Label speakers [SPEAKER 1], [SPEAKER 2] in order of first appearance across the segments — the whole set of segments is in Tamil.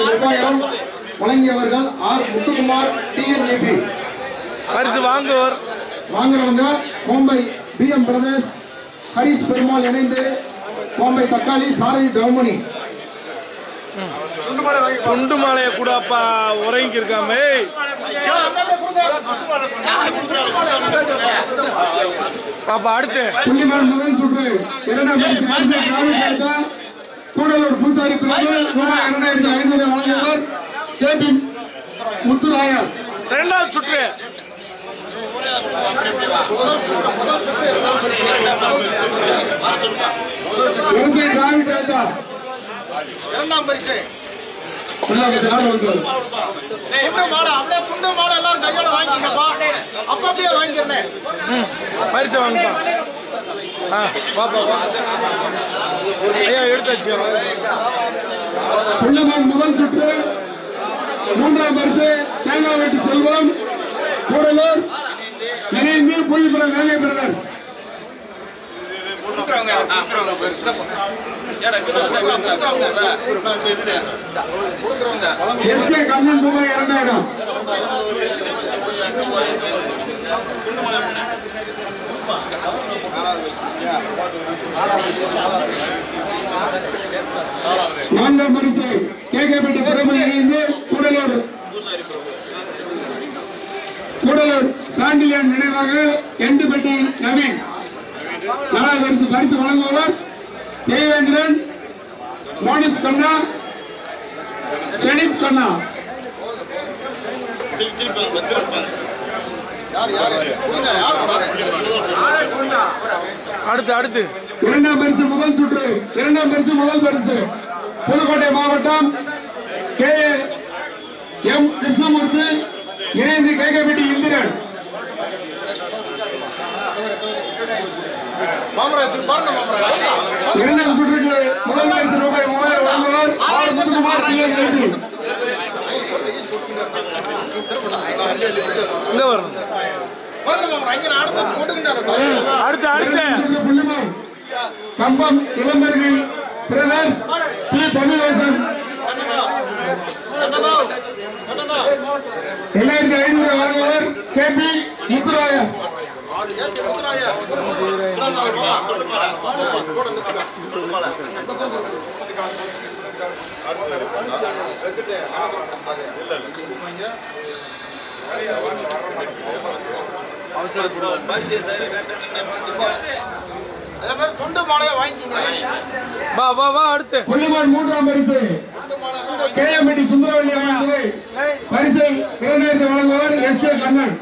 [SPEAKER 1] ரூபாய் மூவாயிரம் வழங்கியவர்கள் ஆர் முத்துக்குமார் டிஎன்ஏபி
[SPEAKER 2] பரிசு வாங்குவோர்.
[SPEAKER 1] வாங்குறவங்க கோம்பை பிஎம் பிரதர்ஸ் ஹரிஸ் பெருமாள் இணைந்து கோம்பை தக்காளி சாரதி தவமணி
[SPEAKER 2] குண்டு மாலையை கூடப்பா உறங்கி இருக்காமே பாப்பா அடுத்து.
[SPEAKER 1] புள்ளிமான் முதல் சுற்று. இரண்டாம் பரிசு ஆசிய டிராவல் ராஜா கூடலூர் பூசாரி பிரபு ரூபாய் இரண்டாயிரத்தி ஐநூறு வழங்குவர் கேபி முத்துராயா
[SPEAKER 2] இரண்டாவது சுற்று.
[SPEAKER 1] விவசாய டிராவல் ராஜா
[SPEAKER 3] இரண்டாம் பரிசு.
[SPEAKER 2] பரிசு வாங்கப்பா. ஆ பாப்பா ஐயா எடுத்தாச்சு
[SPEAKER 1] புள்ளிமான் முதல் சுற்று. மூன்றாம் பரிசு தேங்காய் வெட்டி செல்வம். கூடலூர் இணைந்து புள்ளிபுரம் வேலை பிரதர்ஸ். எஸ்கே கண்ணன் ரூபாய் இரண்டாயிரம். நான்காம் பரிசு கேகேபட்டி பிரபு இணைந்து கூடலூர். கூடலூர் சாண்டிலியன் நினைவாக எண்டுபட்டி நவீன். நாலாவது பரிசு பரிசு வழங்குபவர் தேவேந்திரன் மோனிஸ் கண்ணா செனிப் கண்ணா.
[SPEAKER 2] அடுத்து அடுத்து.
[SPEAKER 1] இரண்டாம் பரிசு முதல் சுற்று இரண்டாம் பரிசு முதல் பரிசு. புதுக்கோட்டை மாவட்டம் கே. எம். கிருஷ்ணமூர்த்தி இணைந்து கேகப்பட்டி இந்திரன். இரண்டாம் சுற்றுக்கு முதல் பரிசு ரூபாய் மூவாயிரம் வழங்குவார் டிஎன்ஏபி
[SPEAKER 2] இங்க வரணும் அடுத்து அடுத்து.
[SPEAKER 1] கம்பம் இளம்பர்கள் பிரதர்ஸ் டி தமிழேசன் இரண்டாயிரத்தி ஐநூறு வழங்குவார் கே. பி. முத்துராயர்.
[SPEAKER 3] அதே
[SPEAKER 2] வா வா வா அடுத்து.
[SPEAKER 1] மூன்றாம் பரிசு. கேஎம்பட்டி சுந்தரவல்லி அவர்களுக்கு பரிசை இரண்டாயிரத்தி வழங்குவார் எஸ் கே கண்ணன்.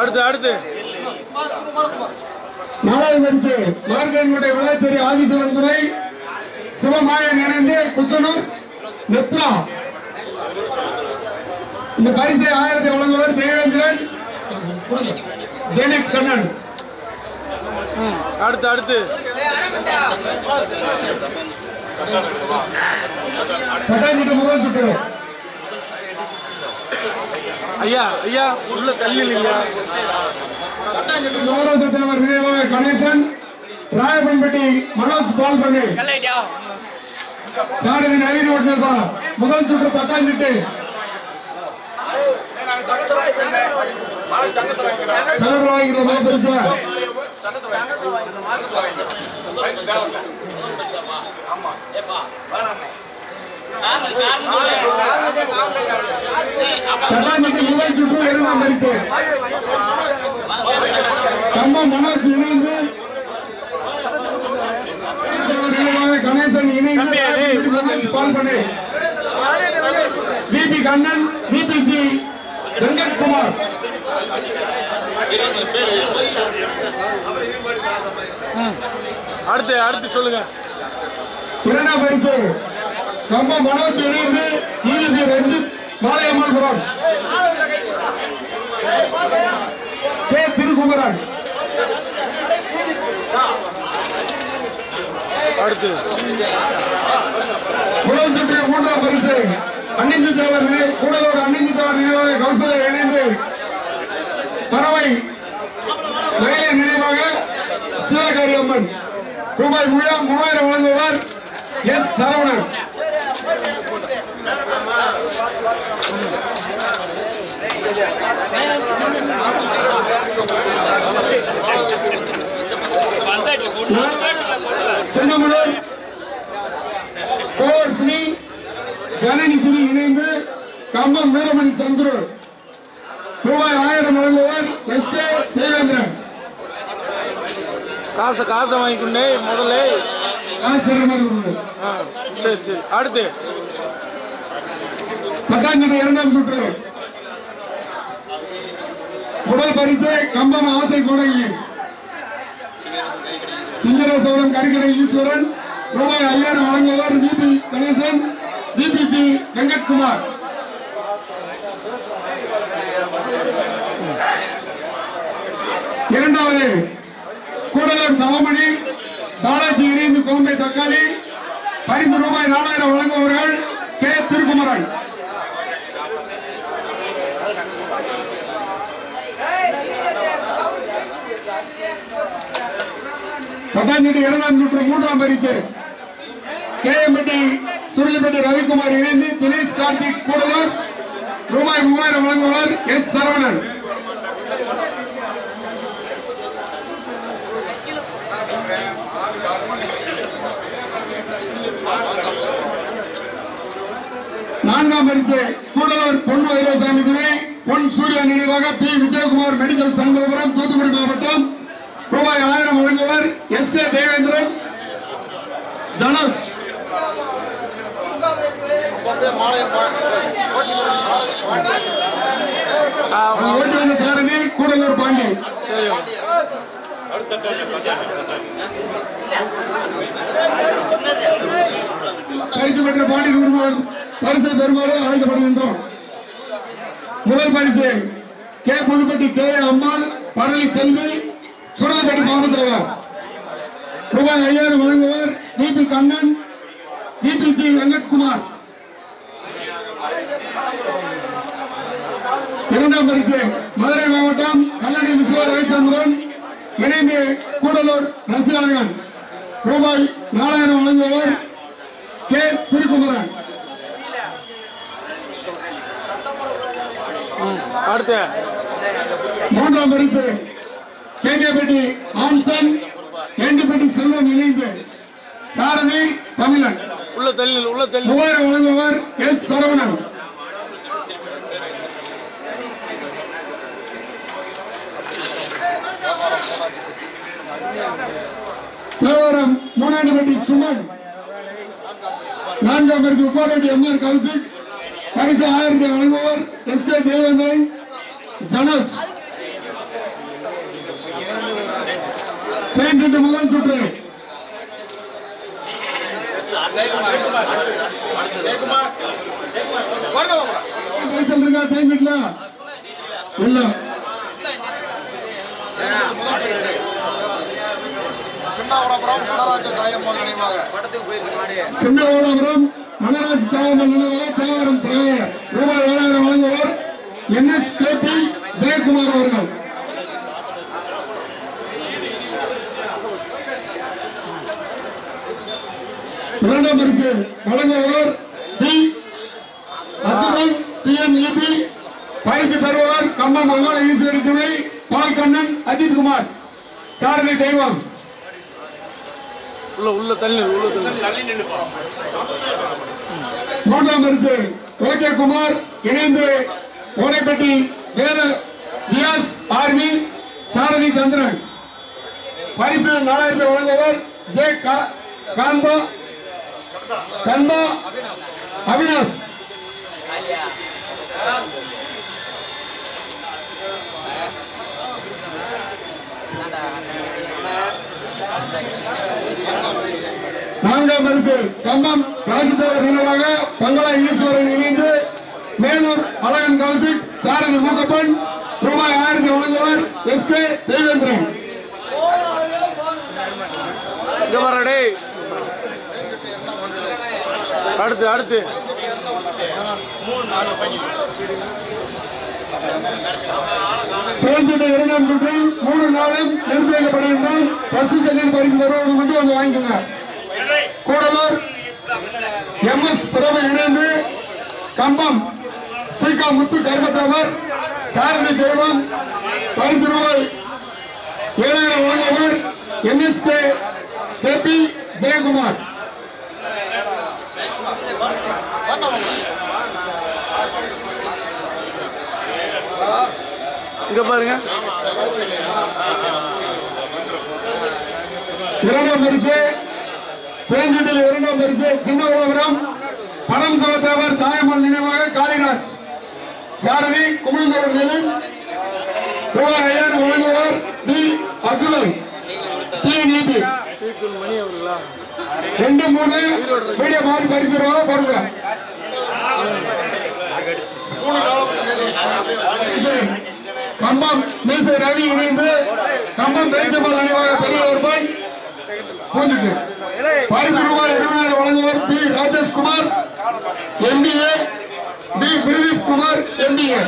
[SPEAKER 2] அடுத்து அடுத்து.
[SPEAKER 1] நாலாவது பரிசு மார்கன்குட்டை விளாச்சேரி ஆதிசவன் துறை சிவமாயன் இணைந்து குச்சனூர் நெத்ரா இந்த பரிசை ஆயிரத்தி வழங்குவார் தேவேந்திரன் ஜெனிக் கண்ணன்
[SPEAKER 2] அடுத்து. அடுத்து
[SPEAKER 1] பட்டாஞ்சிட்டு முதல் சுற்று.
[SPEAKER 2] ஐயா ஐயா உள்ள தள்ளி இல்லையா?
[SPEAKER 1] நவரோச தேவர் நினைவாக கணேசன் ராயப்பன்பட்டி மனோஜ் பால் பண்ணி சாரதி நவீன ஓட்டுநர் பா முதல் சுற்று பத்தாஞ்சிட்டு சங்கத்தில் வாங்கிக்கிற மாதிரி பெருசா முதல் சுற்று எழுதாம் பரிசு. கம்பம் மனோஜ் இணைந்து. கணேசன் இணைந்து
[SPEAKER 2] தம்பி,
[SPEAKER 1] பிபி கண்ணன் பிபிஜி வெங்கட்குமார்
[SPEAKER 2] அடுத்து அடுத்து சொல்லுங்க.
[SPEAKER 1] இரண்டாம் பரிசு. கம்பம் மனோஜ் இணைந்து ஈழி ரஞ்சித் மாலையம்மன்புரம் கே திருக்குமரன்
[SPEAKER 2] அடுத்து.
[SPEAKER 1] முதல் சுற்று மூன்றாம் பரிசு. அன்னிஞ்சு தேவர் கூடலூர் அன்னிஞ்சு தேவர் நினைவாக கௌசல்யா இணைந்து பறவை வயலின் நினைவாக சிவகாரி அம்மன் ரூபாய் மூவாயிரம் வழங்குவார் எஸ் சரவணன். சின்னமுடன் போர் ஸ்ரீ ஜனனி ஸ்ரீ இணைந்து கம்பம் வீரமணி சந்துரு. ரூபாய் ஆயிரம் வழங்குவார் எஸ் கே தேவேந்திரன்.
[SPEAKER 2] காசை காசை வாங்கிக்கொண்டே முதல்ல.
[SPEAKER 1] காசு தர மாதிரி
[SPEAKER 2] சரி சரி. அடுத்து.
[SPEAKER 1] பட்டாங்கடை இரண்டாம் சுற்று. முதல் பரிசு கம்பம் ஆசை கொடங்கி சிங்கரசபுரம் கரிகடை ஈஸ்வரன் ரூபாய் ஐயாயிரம் வழங்குவார் பிபி கணேசன் பிபிஜி வெங்கட்குமார். இரண்டாவது கூடலூர் நவமணி பாலாஜி இணைந்து கோம்பை தக்காளி பரிசு ரூபாய் நாலாயிரம் வழங்குபவர்கள் கே. திருக்குமரன். பட்டாஞ்சிட்டு இரண்டாம் சுற்று மூன்றாம் பரிசு. கேஎம்பட்டி சுருளிப்பட்டி ரவிக்குமார் இணைந்து தினேஷ் கார்த்திக் கூடலூர் ரூபாய் மூவாயிரம் வழங்குவார் எஸ் சரவணன். நான்காம் பரிசு கூடலூர் பொன் வைரவசாமி துணை பொன் சூர்யா நினைவாக பி. விஜயகுமார் மெடிக்கல் சண்முகபுரம் தூத்துக்குடி மாவட்டம் ரூபாய் ஆயிரம் வழங்குவர் எஸ் கே தேவேந்திரன். ஜனோஜ்
[SPEAKER 3] அப்படியே
[SPEAKER 1] கூடலூர் பாண்டி. பரிசு பெற்ற பாண்டி பெருமாள் பரிசை பெறுமாறு அழைக்கப்படுகின்றோம். முதல் பரிசு கே. புதுப்பட்டி கே. அம்மாள் பரளி செல்வி சுரலப்பட்டி மாவட்டவர் ரூபாய் ஐயாயிரம் வழங்குவர் பிபி கண்ணன் பிபிஜி வெங்கட்குமார். இரண்டாம் பரிசு மதுரை மாவட்டம் கல்லணை விஸ்வ ரவிச்சந்திரன் இணைந்து கூடலூர் ரசிகழகன் ரூபாய் நாலாயிரம் வழங்குவர் கே. திருக்குமரன். மூன்றாம் பரிசு கேகேபட்டி ஆம்சன் ஏண்டிப்பட்டி செல்வம் இணைந்து சாரதி தமிழன்.
[SPEAKER 2] உள்ள தள்ளி உள்ள தள்ளி.
[SPEAKER 1] மூவாயிரம் வழங்குவர் எஸ் சரவணன். தேவாரம் மூணாண்டுபட்டி சுமன். நான்காம் பரிசு உப்பாரெட்டி எம்ஆர் கௌசிக். பரிசு ஆயிரத்தி வழங்குவர் எஸ் கே தேவேந்திரன் ஜனோஜ். தேர்ந்தெடுத்த முதல் சுற்று
[SPEAKER 3] வாங்க,
[SPEAKER 1] இருக்கா தேங்கிட்டல
[SPEAKER 3] சின்னாவளபுரம் தாயம்மாள் நினைவாக
[SPEAKER 1] மனராஜ் தாயம்மன் நினைவாக தேவாரம் சகாயர் ரூபாய் ஏழாயிரம் N S K P Jayakumar அவர்கள். இரண்டாம் பரிசு வழங்குவர் டி. அச்சுதன் டிஎன்இபி. பரிசு பெறுபவர் கம்பம் மங்கள ஈஸ்வரி துணை பால்கண்ணன் அஜித் குமார் சாரதி தெய்வம்.
[SPEAKER 2] உள்ள உள்ள தள்ளி உள்ள தள்ளி.
[SPEAKER 1] மூன்றாம் பரிசு ஓகே குமார் இணைந்து ஓடைப்பட்டி வேத வியாஸ் ஆர்மி சாரதி சந்திரன். பரிசு நாலாயிரத்தி வழங்குவர் ஜே. கா- காந்தா கந்தா அவினாஷ். நான்காம் பரிசு கம்பம் ராசித்தவர் நினைவாக பங்களா ஈஸ்வரன் இணைந்து மேலூர் அழகன் கௌசிக் சாரதி மூக்கப்பன் ரூபாய் ஆயிரத்தி வழங்குவர் எஸ் கே தேவேந்திரன்.
[SPEAKER 2] இங்க வர டேய் அடுத்து அடுத்து.
[SPEAKER 3] மூணு நாலு பையன்
[SPEAKER 1] தேர்ச்சிட்ட இரண்டாம் சுற்றில் மூணு நாளும் நிர்ணயிக்கப்படுகின்றோம் பசு செல்லில் பரிசு வருவதை மட்டும் வந்து வாங்கிக்கோங்க. கூடலூர் எம் எஸ் பிரபு இணைந்து கம்பம் சீகா முத்து கர்மத்தவர் சாரதி தெய்வம் பரிசு ரூபாய் ஏழாயிரம் வழங்குவர் எம்எஸ்கே கேபி ஜெயக்குமார்.
[SPEAKER 2] இங்க பாருங்க.
[SPEAKER 1] இரண்டாம் பரிசு தேஞ்சட்டில் இரண்டாம் பரிசு சின்ன உலகரம் பணம் செலுத்தவர் தாயம்மாள் நினைவாக காளிராஜ். சாரதி குமிழ்ந்தவர் ரூபாய் ஐயாயிரம் வழங்குவர் டி. அர்ஜுனன். டி. நீபி ரெண்டு மூணு வீடியோ மாறி பரிசு போடுங்க. கம்பம் மீசை ரவி இணைந்து கம்பம் பேச்சம்மாள் நினைவாக பெரிய ரூபாய் பூஞ்சிட்டு பரிசு ரூபாய் இருபதாயிரம் வழங்குவர் P Rajeshkumar MBA P Pradeep Kumar MBA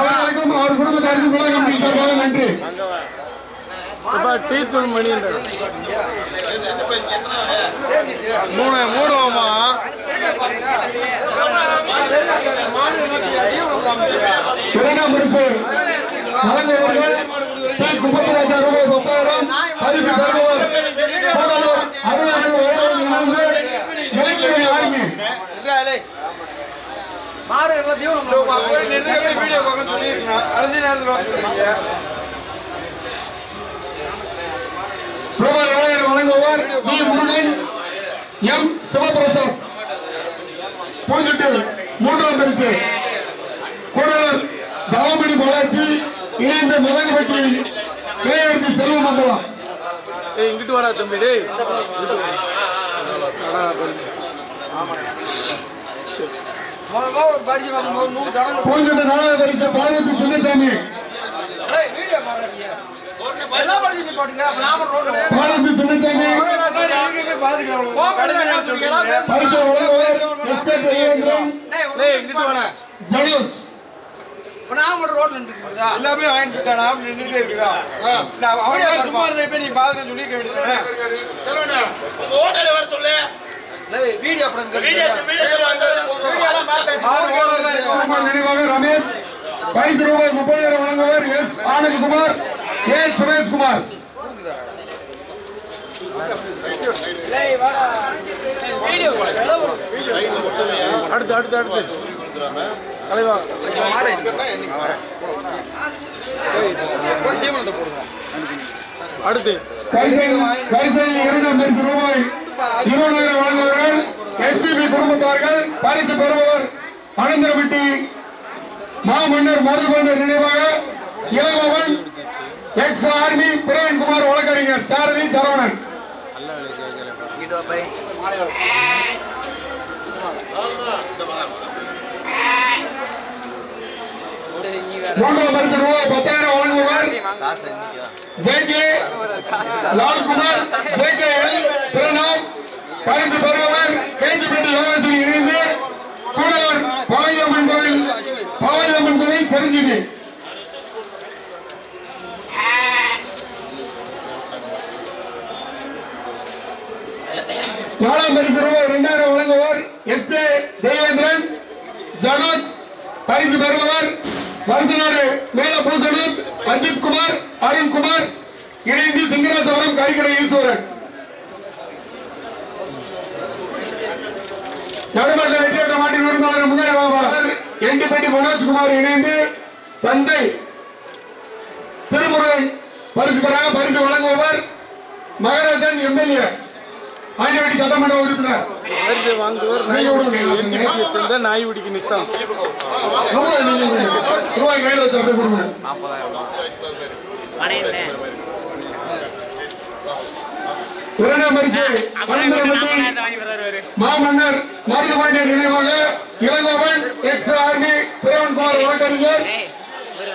[SPEAKER 1] அவர்களுக்கும் அவர் குடும்பத்தாருக்கும் உலகம் சார்பாக நன்றி
[SPEAKER 2] டீ தூள் மணி மூணு மூணுமா
[SPEAKER 1] இரண்டாம் பரிசு வழங்குபவர்கள் பி. குப்பத்தராஜா ரூபாய் பத்தாயிரம். பரிசு பெறுபவர் ஆர்மி
[SPEAKER 3] மாடு
[SPEAKER 2] சொல்லியிருக்கேன் அரிசி நேரத்தில்
[SPEAKER 1] முருகன் எம். சிவபிரசாத். பூஞ்சிட்டு மூன்றாம் பரிசு. கூடலூர் தவமணி பாலாஜி இணைந்த மதகுபட்டி கேஆர்பி செல்வமங்கலம்
[SPEAKER 2] ஏய் இங்கிட்டு வாடா தம்பி
[SPEAKER 3] பரிசு
[SPEAKER 1] பூஞ்சிட்டு நாலாவது பரிசு பாலத்து சின்னசாமி
[SPEAKER 3] ஏய், வீடியோ பாருங்க
[SPEAKER 2] டேய் இங்கிட்டு வாடா.
[SPEAKER 3] நாம ரோட்ல நின்றுக்குதா
[SPEAKER 4] எல்லாமே வாங்கிட்டு இருக்கானா நின்றுட்டே இருக்குதா? நான் அவன் சும்மா இருந்த இப்ப நீ பாத்துட்டு சொல்லிக்க வேண்டியதானே
[SPEAKER 3] வீடியோ அப்புறம் வீடியோ எல்லாம் பார்த்தாச்சு.
[SPEAKER 1] குமார் நினைவாக ரமேஷ் பரிசு ரூபாய் முப்பதாயிரம் வழங்குவர். S Anandkumar A Sureshkumar.
[SPEAKER 2] அடுத்து அடுத்து அடுத்து. தலைவா. அடுத்து.
[SPEAKER 1] ரூபாய் இருபதாயிரம் வழங்குவார்கள் எஸ்டிபி குடும்பத்தார்கள் பரிசு பெறுபவர் அனந்தரப்பட்டி மாமன்னர் மருதுபந்தர் நினைவாக இளங்கோவன் எக்ஸ் ஆர்மி பிரவீன்குமார் வழக்கறிஞர் சாரதி சரவணன். மூன்றாம் பரிசு ரூபாய் பத்தாயிரம் வழங்குவார் J K Lalkumar J K L திருநாள் பரிசு பெறுபவர் கேஜிபேட்டை யோகேஸ்வரி நாலாம் பரிசு ரூபாய் இரண்டாயிரம் வழங்குவோர் எஸ் கே தேவேந்திரன் ஜனோஜ் பரிசு பெறுபவர் வருஷநாடு மேல பூசணன் அஜித் குமார் அருண்குமார் இணைந்து சிங்கராசவரம் கைகடை ஈஸ்வரன். நடுமன்ற வெற்றியற்ற மாட்டின் உரிமையாளர் முன்னாடி எண்டிப்பட்டி மனோஜ்குமார் இணைந்து தஞ்சை திருமுறை பரிசு பெறாக பரிசு வழங்குபவர் மகராஜன் எம்எல்ஏ ஆண்டிவட்டி சட்டமன்ற உறுப்பினர்.
[SPEAKER 2] நாய்வுடிக்கு நிசாம்
[SPEAKER 1] ரூபாய் கையில் வச்சு அப்படியே கொடுங்க. மாமன்னர் மருதுபாண்டியன் நினைவாக இளங்கோவன் எக்ஸ் ஆர்மி பிரவன்குமார் வழக்கறிஞர்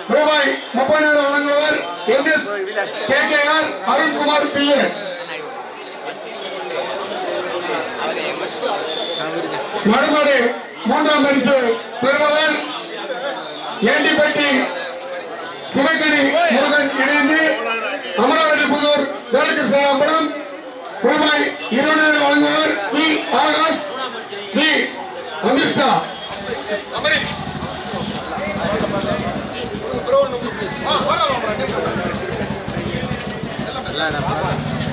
[SPEAKER 1] ரூபாய் முப்பதாயிரம் வழங்குவர் M S K K R Arunkumar B A. மறுபடி மூன்றாம் பரிசு பெறுபவர் ஏண்டிப்பட்டி சிவகரி முருகன் இணைந்து அமராவதி புதூர் வேலுகிருஷ்ணாபுரம் ரூபாய் இருநூறு வழங்குவர் பி ஆகாஷ் பி அமித்ஷா.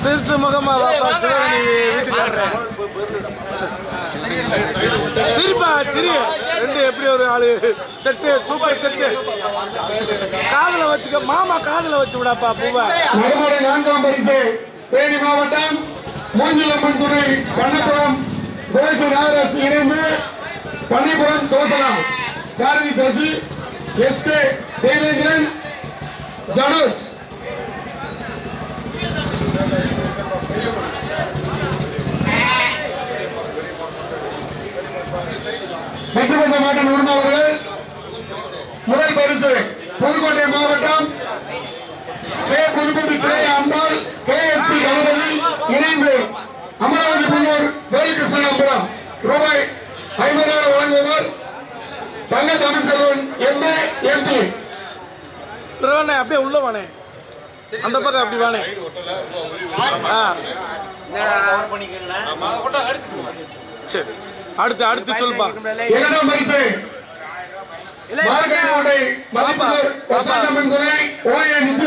[SPEAKER 2] சிரிச்ச முகமா வாப்பா சிவகணி வீட்டுக்காரர். சிரிப்பா சிரி. ரெண்டு எப்படி ஒரு ஆளு? Set super set. காதுல வச்சுக்க மாமா காதுல வச்சு விடாப்பா பூவா.
[SPEAKER 1] நான்காம் பரிசு தேனி மாவட்டம் மூங்கிலம்மன் துறை பண்ணப்புறம் தேச நாகராஜ் இணைந்து பள்ளிப்புறம் சோசனா சாரதி தசி எஸ் கே தேவேந்திரன் ஜனோஜ். வெற்றி பெற்ற மாட்ட நிறுவனவர்கள் முதல் பரிசு புதுக்கோட்டை மாவட்டம். K Pudupatti K Ambal K S P Ganapathi இணைந்து அமராவதி புதூர் வேலுகிருஷ்ணபுரம் ரூபாய் ஐம்பதாயிரம் வழங்குவர் தங்க தமிழ் செல்வன் எம்ஏ எம்பி
[SPEAKER 2] அப்படியே உள்ள வானே அந்த பக்கம் அப்படி வானே ஆ. சரி. அடுத்து அடுத்து சொல்லுப்பா.
[SPEAKER 1] இரண்டாம் பரிசு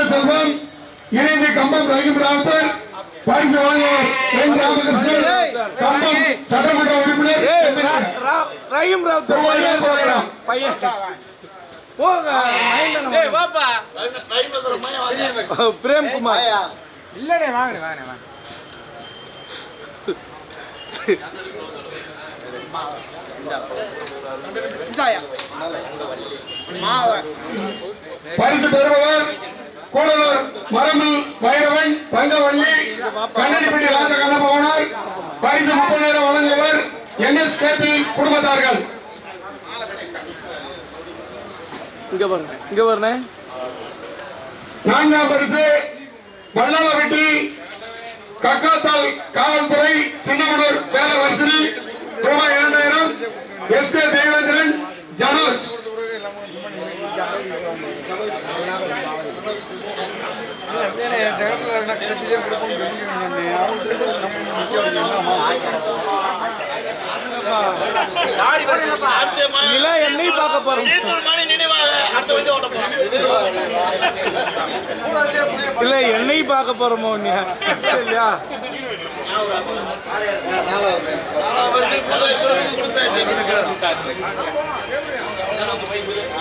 [SPEAKER 1] செல்வம் இணைந்து கம்பம் ரஹீம் ராவுத்தர் பரிசு வழங்குவர் என் ராமகிருஷ்ணன் கம்பம் சட்டமன்ற உறுப்பினர்
[SPEAKER 2] ரஹீம் ராவ் பையன் போகிறான். பையன். போங்க மகேந்திரன்
[SPEAKER 3] ஏய்
[SPEAKER 1] பரிசு பெறுபவர் கூடலூர் மரமல் வைரவன் தங்கவள்ளி கண்ணடிப்பட்டி ராஜ கண்ணபவனார் பரிசு முப்பதாயிரம் வழங்குவர் என்எஸ்கேபி குடும்பத்தார்கள்.
[SPEAKER 2] இங்க பாருங்க இங்க பாருங்க
[SPEAKER 1] நான்காம் பரிசு வல்லாளவெட்டி கக்காத்தால் காவல்துறை சின்னமனூர் வேலவரிசனி. ரூபாய் இரண்டாயிரம். S K Devendran Janoj.
[SPEAKER 4] ஜெகத்தில் என்ன கடைசியாக கொடுப்போம்னு சொல்லிக்கிறேன் அவங்களுக்கு
[SPEAKER 2] பார்க்க போறோமோ இல்ல என்னையும் பார்க்க போறோமோ நீ இல்லையா